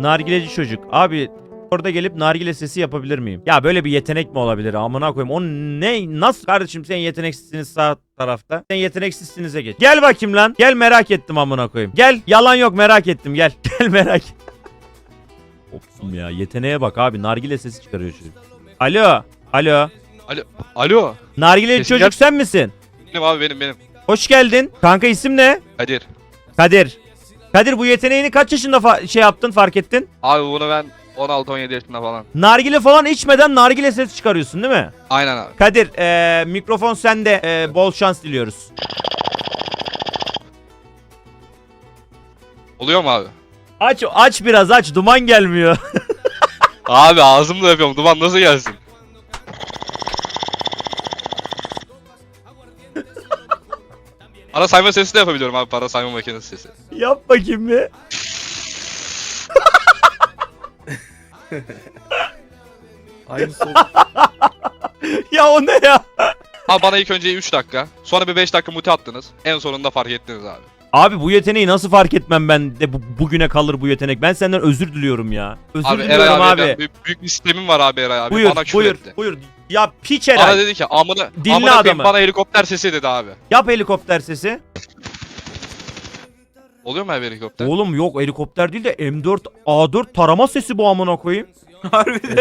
Nargileci çocuk. Abi orada gelip nargile sesi yapabilir miyim? Ya böyle bir yetenek mi olabilir? Amına koyayım. O ne? Nasıl kardeşim sen yeteneksizsiniz sağ tarafta? Sen yeteneksizsinize geç. Gel bakayım lan. Gel merak ettim amına koyayım. Gel. Yalan yok merak ettim. Gel. Gel merak et. Opsum ya. Yeteneğe bak abi. Nargile sesi çıkarıyor çocuk. Alo. Alo. Alo. Nargileci Sesim çocuk gel- sen misin? Benim abi benim benim. Hoş geldin. Kanka isim ne? Kadir. Kadir. Kadir bu yeteneğini kaç yaşında şey yaptın fark ettin? Abi bunu ben 16-17 yaşında falan. Nargile falan içmeden nargile sesi çıkarıyorsun değil mi? Aynen abi. Kadir eee, mikrofon sende Eee, bol şans diliyoruz. Oluyor mu abi? Aç aç biraz aç duman gelmiyor. Abi ağzımla yapıyorum. Duman nasıl gelsin? Para sayma sesi de yapabiliyorum abi. Para sayma makinesi sesi. Yap bakayım bir. Aynısı oldu. Ya o ne ya? Abi bana ilk önce 3 dakika. Sonra bir 5 dakika muti attınız. En sonunda fark ettiniz abi. Abi bu yeteneği nasıl fark etmem ben de bu, bugüne kalır bu yetenek. Ben senden özür diliyorum ya. Özür Abi diliyorum Eray abi. abi, büyük, büyük bir sistemim var abi Eray abi. buyur bana küfür buyur etti. buyur. Ya piç Bana dedi ki amına, Dinle amına koyayım, adamı. bana helikopter sesi dedi abi. Yap helikopter sesi. Oluyor mu abi helikopter? Oğlum yok helikopter değil de M4 A4 tarama sesi bu amına koyayım. Harbiden.